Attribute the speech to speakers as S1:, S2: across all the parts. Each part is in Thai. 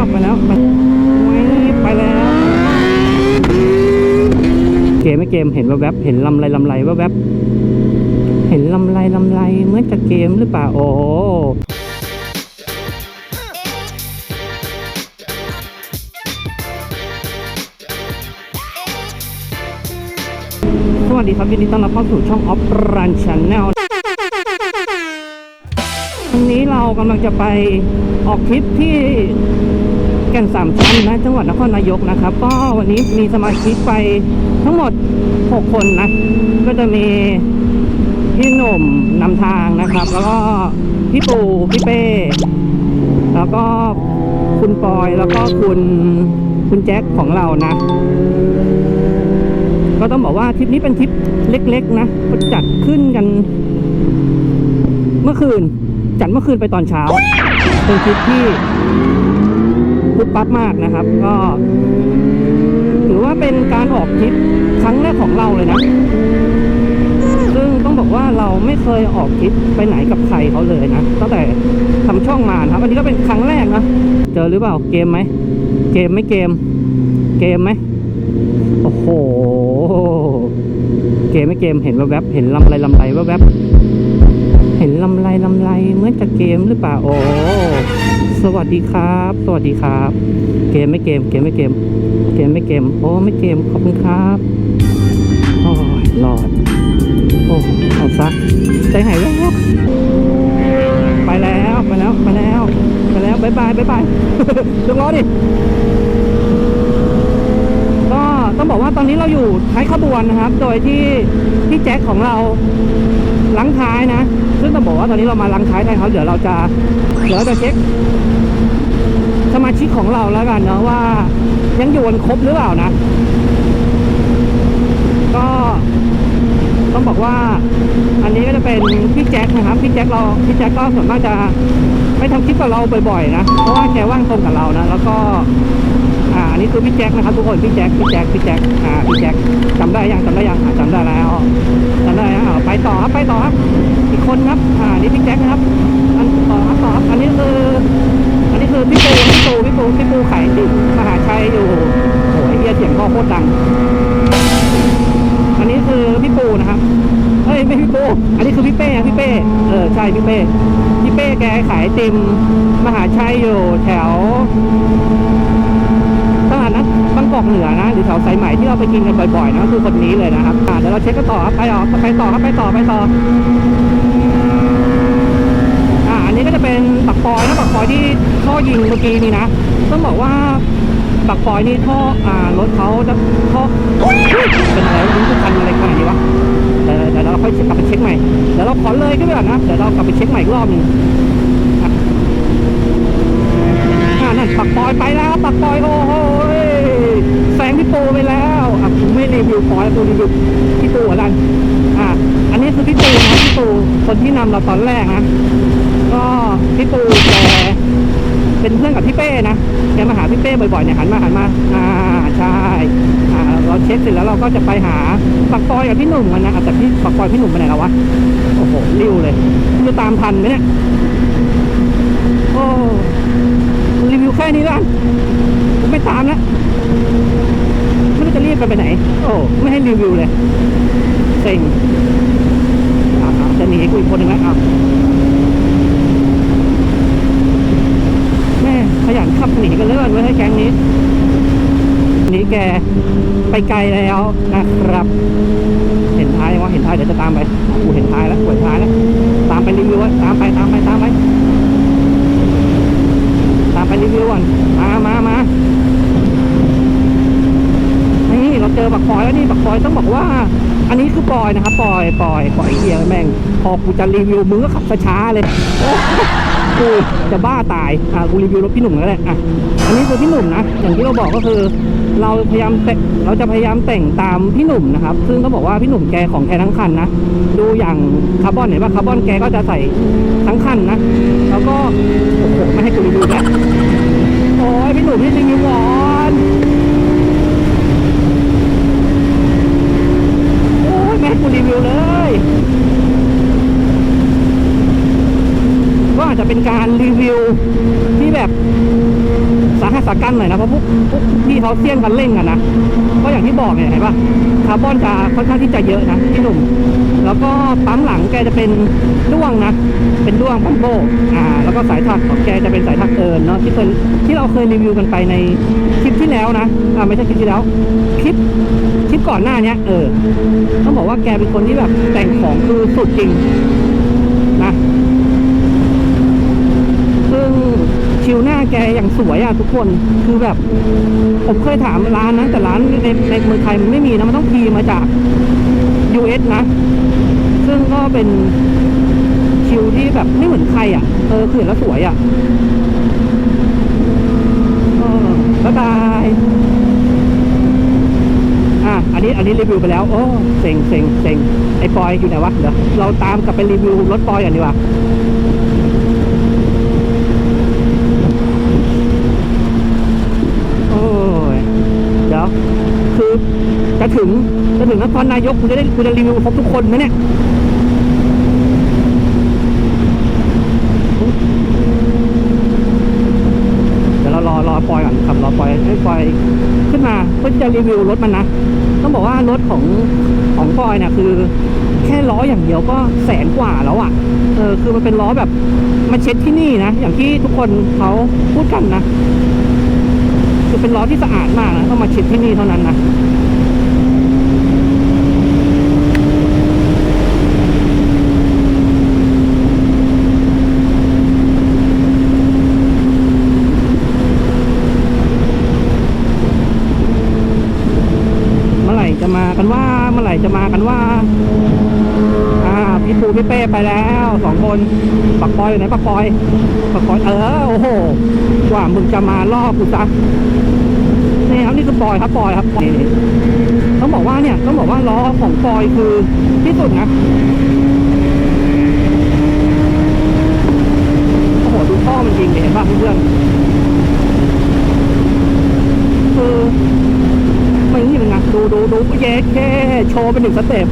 S1: แล้วไปแล้วไปไปแล้ว เกมไม่เกมเห็นแวบๆเห็นลำไรลำไรแวบๆเห็นลำไรลำไรเหมือนจะเกมหรือเปล่าโอ้สวัสดีครับยินดีต้อนรับเข้าสู่ช่องออฟรันชันแนล นนี้เรากำลังจะไปออกทริปที่แก่นสามชันนะจังหวัดนครนายกนะครับ ก็วันนี้มีสมาชิกไปทั้งหมด 6 คนนะ ก็จะมีพี่หนุ่มนำทางนะครับ แล้วก็พี่ปูพี่เป้ แล้วก็คุณปอยแล้วก็คุณคุณแจ็คของเรานะ ก็ต้องบอกว่าทริปนี้เป็นทริปเล็ก ๆ นะจัดขึ้นกันเมื่อคืน จัดเมื่อคืนไปตอนเช้า เป็นทริปที่ปุ๊บปั๊บมากนะครับ ก็ถือว่าเป็นการออกทริปครั้งแรกของเราเลยนะ ซึ่งต้องบอกว่าเราไม่เคยออกทริปไปไหนกับใครเขาเลยนะ ตั้งแต่ทำช่องมานะครับ อันนี้ก็เป็นครั้งแรกนะ เจอหรือเปล่า เกมไหม เกมไม่เกม เกมไหม โอ้โห เกมไม่เกม เห็นแวบๆ เห็นลำไรลำไรแวบๆ ลำไรลำไรเหมือนจะเกมหรือเปล่าโอ้สวัสดีครับ สวัสดีครับ เกมไม่เกม เกมไม่เกม เกมไม่เกมโอ้ไม่เกมขอบคุณครับโอ้ยรอดโอ้เอาซะใจหายแล้วไปแล้วไปแล้วไปแล้วไปแล้วบายบายบายบายลงล้อดิก็ต้องบอกว่าตอนนี้เราอยู่ท้ายขบวนนะครับ โดยที่พี่แจ็คของเรา ลังท้ายนะ ซึ่งต้องบอกว่าตอนนี้เรามาลังท้ายแทนเขาเดี๋ยวเราจะเดี๋ยวเราจะเช็คสมาชิกของเราแล้วกันเนาะว่ายังอยู่กันครบหรือเปล่านะ ก็ต้องบอกว่าอันนี้ก็จะเป็นพี่แจ็คนะครับพี่แจ็คเราพี่แจ็คก็ส่วนมากจะไม่ทำคลิปกับเราบ่อยๆนะเพราะว่าแกว่างตรงกับเรานะ แล้วก็ นนี้คือพี่แจ็คนะครับทุกคนพี่แจ็คพี่แจ็คพี่แจ็คอ่าพี่แจ็คจำได้ยังจำได้ยังอ่าจำได้แล้วจำได้แล้วไปต่อครับไปต่อครับ อีกคนครับอ่านี่พี่แจ็คนะครับอันต่อครับต่อครับอันนี้คือ อันนี้คือพี่ปูพี่ปูพี่ปูพี่ปูขายดิบมหาชัยอยู่โอ้ยเฮียเสียงก็โคตรดัง อันนี้คือพี่ปูนะครับเอ้ยไม่พี่ปูอันนี้คือพี่เป้พี่เป้เออใช่พี่เป้พี่เป้แกขายติมมหาชัยอยู่แถว ตลาดนัดบาง กอกเหนือนะหรือแถวสายใหม่ที่เราไปกินกันบ่อยๆนะคือคนนี้เลยนะครับเดี๋ยวเราเช็คกันต่อครับไปออกไปต่อครับไปต่อไปต่ออันนี้ก็จะเป็นปักปอยนะปักปอยที่ท่อยิงเมื่อกี้นี่นะต้องบอกว่าปักปอยนี่ท่ออ่ารถเขาจะท่อเป็นอะไรไม่รู้ทุกคันอะไรขนาดนี้วะเดี๋ยวเดี๋ยวเราค่อยกลับไปเช็คใหม่เดี๋ยวเราขอเลยก็ได้นะเดี๋ยวเรากลับไปเช็คใหม่อีกรอบนึงนั่นปักปอยไปแล้วปักปอยโอ้โห แซงพี่ปูไปแล้วอะผมไม่รีวิวปอยกูรีวิวพี่ปูกันอะอันนี้คือพี่ปูนะพี่ปูคนที่นำเราตอนแรกนะก็พี่ปูแกเป็นเพื่อนกับพี่เป้นะแกมาหาพี่เป้บ่อยๆเนี่ยหันมาหันมาอ่าใช่อ่าเราเช็คเสร็จแล้วเราก็จะไปหาปักปอยกับพี่หนุ่มกันนะอะแต่พี่ปักปอยพี่หนุ่มไปไหนแล้ววะโอ้โหริ้วเลยจะตามทันไหมเนี่ยโอ้รีวิวแค่นี้ละกันผมไม่ตามแล้ว กันไปไหน โอ้ไม่ให้รีวิวเลยเซ็งจะหนีกูอีกคนหนึ่งแล้วครับแม่ขยันขับหนีกันเลื่อนไว้ให้แก๊งนี้หนีแกไปไกลแล้วนะครับ เห็นท้ายยังว่าเห็นท้ายเดี๋ยวจะตามไปกูเห็นท้ายแล้วกูเห็นท้ายแล้ว ตามไปรีวิวไว้ตามไปตามไปตามไป ตามไปรีวิวก่อนมามามานี่เราเจอ บักปอยแล้วนี่บักปอยต้องบอกว่า อันนี้คือปลอยนะครับปอยปลอยปลอยเฮียแม่ง พอกูจะรีวิวมึงก็ขับช้าเลยโอ้กูจะบ้าตายอะกูรีวิวรถพี่หนุ่มแล้วแหละอะอันนี้คือพี่หนุ่มนะอย่างที่เราบอกก็คือ เราพยายามแต่เราจะพยายามแต่งตามพี่หนุ่มนะครับ ซึ่งเขาบอกว่าพี่หนุ่มแกของแท้ทั้งคันนะดูอย่างคาร์บอนเห็นว่าคาร์บอนแกก็จะใส่ทั้งคันนะแล้วก็โอ้โหไม่ให้กูรีวิวแล้วโอ้ยพี่หนุ่มนี่รีวิวก่อนโอ้ยไม่ให้กูรีวิวเลย ก็ อาจจะเป็นการรีวิวที่แบบสาหัสตะกันหน่อยนะเพราะพวกพวกพี่เขาเสี่ยงกันเร่งกันนะก็อย่างที่บอกเนี่ยเห็นปะคาร์บอนจะค่อนข้างที่จะเยอะนะพี่หนุ่ม แล้วก็ปั๊มหลังแกจะเป็นด้วงนะ เป็นด้วงบัมโบอ่าแล้วก็สายถักของแกจะเป็นสายถักเอินเนาะที่เคยที่เราเคยรีวิวกันไปในคลิปที่แล้วนะอ่าไม่ใช่คลิปที่แล้วคลิปคลิปก่อนหน้าเนี้ยเออต้องบอกว่าแกเป็นคนที่แบบแต่งของคือสุดจริงนะ ซึ่ง ชิวหน้าแกอย่างสวยอะทุกคนคือแบบ ผมเคยถามร้านนะแต่ร้านในในเมืองไทยมันไม่มีนะมันต้องพีมาจาก US นะ ซึ่งก็เป็นชิวที่แบบไม่เหมือนใครอะเออคือนแล้วสวยอะบ๊ายบายอะอันนี้อันนี้รีวิวไปแล้วโอ้เซ็งเซ็งเซ็งไอ้ปอยอยู่ไหนวะเดี๋ยวเราตามกลับไปรีวิวรถปอยกันดีกว่า โอ้ย เดี๋ยว คือ จะถึงจะถึงนครนายกคุณจะได้คุณจะรีวิวครบทุกคนไหมเนี่ยเดี๋ยวเรารอรอปอยก่อนขับรอปอยให้ปอยขึ้นมาเพื่อจะรีวิวรถมันนะต้องบอกว่ารถของของปอยเนี่ยคือ แค่ล้ออย่างเดียวก็แสนกว่าแล้วอะเออคือมันเป็นล้อแบบมาเช็ดที่นี่นะอย่างที่ทุกคนเขาพูดกันนะคือเป็นล้อที่สะอาดมากนะต้องมาเช็ดที่นี่เท่านั้นนะ เมื่อไหร่จะมา กันว่าเมื่อไหร่จะมากันว่า อ่าพี่ปูพี่เป้ไปแล้วสองคนปักปอยอยู่ไหนปักปอยปักปอยเออโอ้โหกว่ามึงจะมาล่อกูซะนี่ครับนี่คือปอยครับปอยครับนี่ต้องบอกว่าเนี่ยต้องบอกว่าล้อของปอยคือที่สุดนะโอ้โหดูท่อมันจริงเห็นป่ะเพื่อนคือ ไม่นี่เป็นไงดูดูดูเย้แค่โชว์เป็นหนึ่งสเต็ป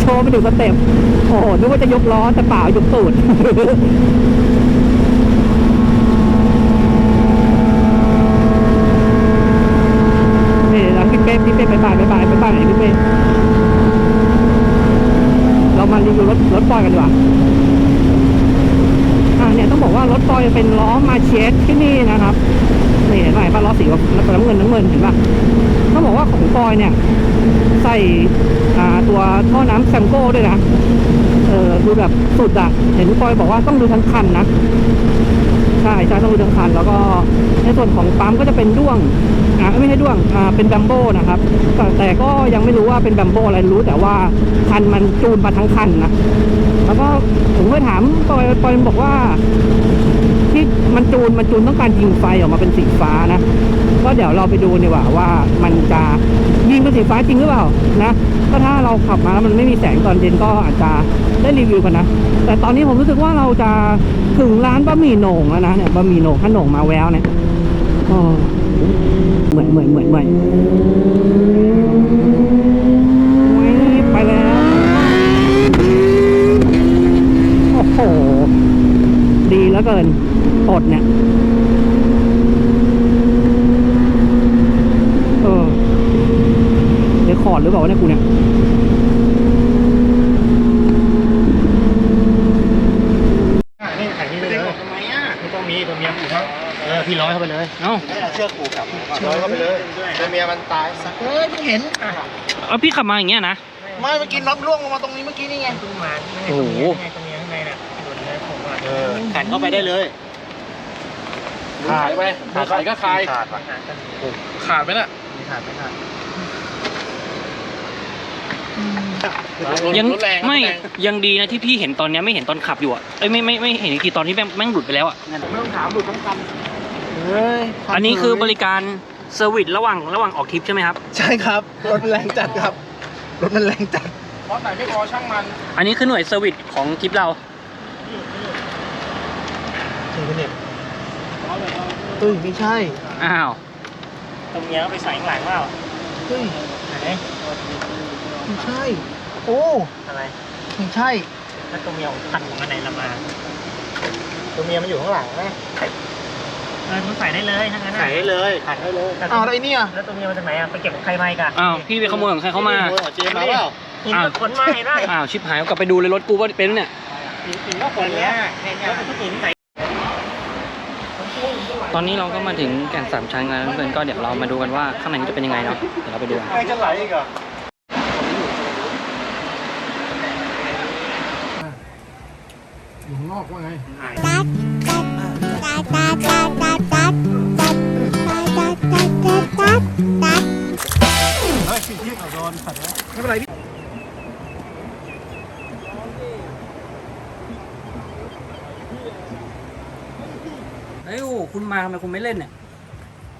S1: โชว์เป็นหนึ่งสเต็ปโอ้โหนึกว่าจะยกล้อแต่เปล่ายกตูดนี่แล้วพี่เป้พี่เป้บายบายบายบายบายบายไหนพี่เป้เรามารีวิวรถรถปอยกันดีกว่าอ่าเนี่ยต้องบอกว่ารถปอยเป็นล้อมาเชสที่นี่นะครับนี่เห็นไหมป่ะล้อสีน้ำเงินน้ำเงินเห็นป่ะ อยเนี่ย ใส่ตัวท่อน้ำแซมโก้ด้วยนะ เออดูแบบสุดอะเห็นปอยบอกว่าต้องดูทั้งคันนะ ใช่ใช่ต้องดูทั้งคัน แล้วก็ในส่วนของปั๊มก็จะเป็นด้วง อ่าไม่ใช่ด้วง อ่า เป็นแบมโบ้นะครับ แต่แต่ก็ยังไม่รู้ว่าเป็นแบมโบ้อะไรรู้แต่ว่าคันมันจูนมาทั้งคันนะ แล้วก็ผมก็ถามปอยปอยบอกว่า ที่มันจูนมันจูนต้องการยิงไฟออกมาเป็นสีฟ้านะ ก็เดี๋ยวเราไปดูดีกว่าว่ามันจะยิงเป็นสีฟ้าจริงหรือเปล่านะก็ถ้าเราขับมาแล้วมันไม่มีแสงตอนเย็นก็อาจจะได้รีวิวกันนะ แต่ตอนนี้ผมรู้สึกว่าเราจะถึงร้านบะหมี่โหน่งแล้วนะเนี่ยบะหมี่โหน่งถ้าโหน่งมาแววเนี่ยอ๋อเหมือนเหมือนเหมือนเหมือนไปแล้ว โอ้โห ดีแล้วเกิน ปลดเนี่ยเออเดี๋ยวขอดหรือเปล่าวะเนี่ยกูเนี่ย
S2: อะนี่ถ่ายนี่ไปเลยทำไมอะไม่ต้องมีตัวเมียผูกครับเออพี่ร้อยเข้าไปเลย
S1: เอ้า
S2: เชือกผูกกับร้อยเข้าไปเลยตัวเมียมันตายสักเอ้ยเพิ่งเห็นอะ
S1: เอาพี่ขับมาอย่างเงี้ยนะ
S2: ไม่เมื่อกี้น็อตล่วงลงมาตรงนี้เมื่อกี้นี่ไงเพิ่งมา
S1: โอ้โห
S2: ตัวเมียข้างในน่ะโดนเลยผมอะเออขันเข้าไปได้เลย
S3: ขาดไปขาดก็คลาย
S2: ขาดว่ะ
S3: ขาดไปน่ะ
S2: มีขาดไม่ขาด
S1: ยัง
S3: รถแรง
S1: ไม่
S3: รถแรง
S1: ยังดีนะที่พี่เห็นตอนเนี้ยไม่เห็นตอนขับอยู่อะเอ้ยไม่ไม่ไม่เห็นอีกทีตอนที่แม่งแม่งหลุดไปแล้วอะ
S2: ไม่ต้องถามหลุดทั้งคันเฮ้ย
S1: อันนี้คือบริการเซอร์วิสระหว่างระหว่างออกทริปใช่ไหมครับ
S2: ใช่ครับรถมันแรงจัดครับรถมันแรงจัด
S3: เพราะไหนไม่พอช่างมัน
S1: อันนี้คือหน่วยเซอร์วิสของทริปเรา
S2: จริงปะเนี่ย เฮ้ยไม่ใช่
S1: อ้าว
S4: ตรงเนี้ยไปใส่ข้างหลังเปล่า
S2: เฮ้ย
S4: ไหน
S2: ไม่ใช่ โอ้
S4: อะไร
S2: ไม่ใช่
S4: ถ้าตัวเมียของพันของอันไหนละมา
S2: ตัวเมียมันอยู่ข้างหลังนะ
S4: เออคุณใส่ได้เลยทั้งนั้น
S2: ขายได้เลยขายได้เลย
S4: แต่
S2: อ้าวแล้วไอ้เนี่ย
S4: แล้วตัวเมียมาจากไหนอะไปเก็บของใครมาอีกอะ
S1: อ้าวพี่ไปขโมยของใครเข้ามา
S2: โอ้ยเจมมาเปล่า
S4: หินก็ขนมาให้ได้
S1: อ้าวชิบหายกลับไปดูเลยรถกูว่าเป็นเนี่ย
S4: หินหินก็ขนเนี้ยแล้วเป็นทุกหินใส่
S1: ตอนนี้เราก็มาถึงแก่นสามชั้นแล้วเพื่อนก็เดี๋ยวเรามาดูกันว่าข้างในนี้จะเป็นยังไงเนาะเดี๋ยวเราไปดูกัน
S2: ใครจะไหลอีกอะ
S3: อยู่ข้างนอกว่าไง
S1: คุณมาทำไมคุณไม่เล่นเนี่ย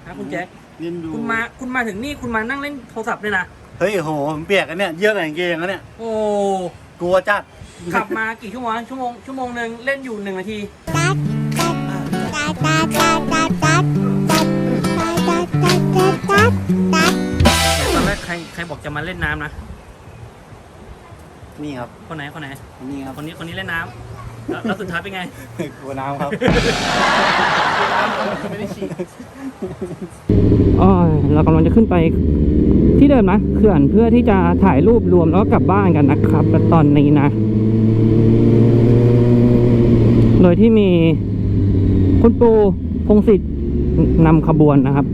S1: นะคุณแจ็ค
S2: เรียนดู
S1: คุณมาคุณมาถึงนี่คุณมานั่งเล่นโทรศัพท์เลยนะ
S2: เฮ้ยโหผมเปียกกันเนี่ยเยอะแต่กางเกงแล้วเนี่ย
S1: โอ้
S2: กลัวจัด
S1: ขับมากี่ชั่วโมงชั่วโมงชั่วโมงหนึ่งเล่นอยู่หนึ่งนาทีตอนแรกใครใครบอกจะมาเล่นน้ำนะ
S2: นี่ครับ
S1: คนไหนคนไหน
S2: นี่ครับ
S1: คนนี้คนนี้เล่นน้ำ แล้วแล้วสุดท้ายเป็นไง
S2: กลัวน้ำครับ
S1: อ๋อเรากำลังจะขึ้นไปที่เดิมนะเขื่อนเพื่อที่จะถ่ายรูปรวมแล้วก็กลับบ้านกันนะครับและตอนนี้นะ โดยที่มีคุณปูพงศิษฐ์นำขบวนนะครับ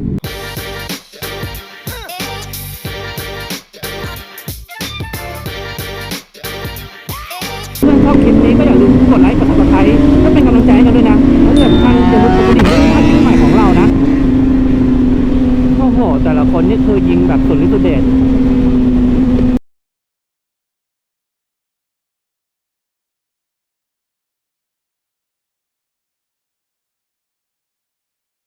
S1: คลิปนี้ก็อย่าลืมกดไลค์กดซับสไครต์ก็เป็นกำลังใจให้กันด้วยนะและที่สำคัญอย่าลืมกดกระดิ่งเพื่อพลาดคลิปใหม่ของเรานะโอ้โหแต่ละคนนี่คือยิงแบบสุดฤทธิ์สุดเดช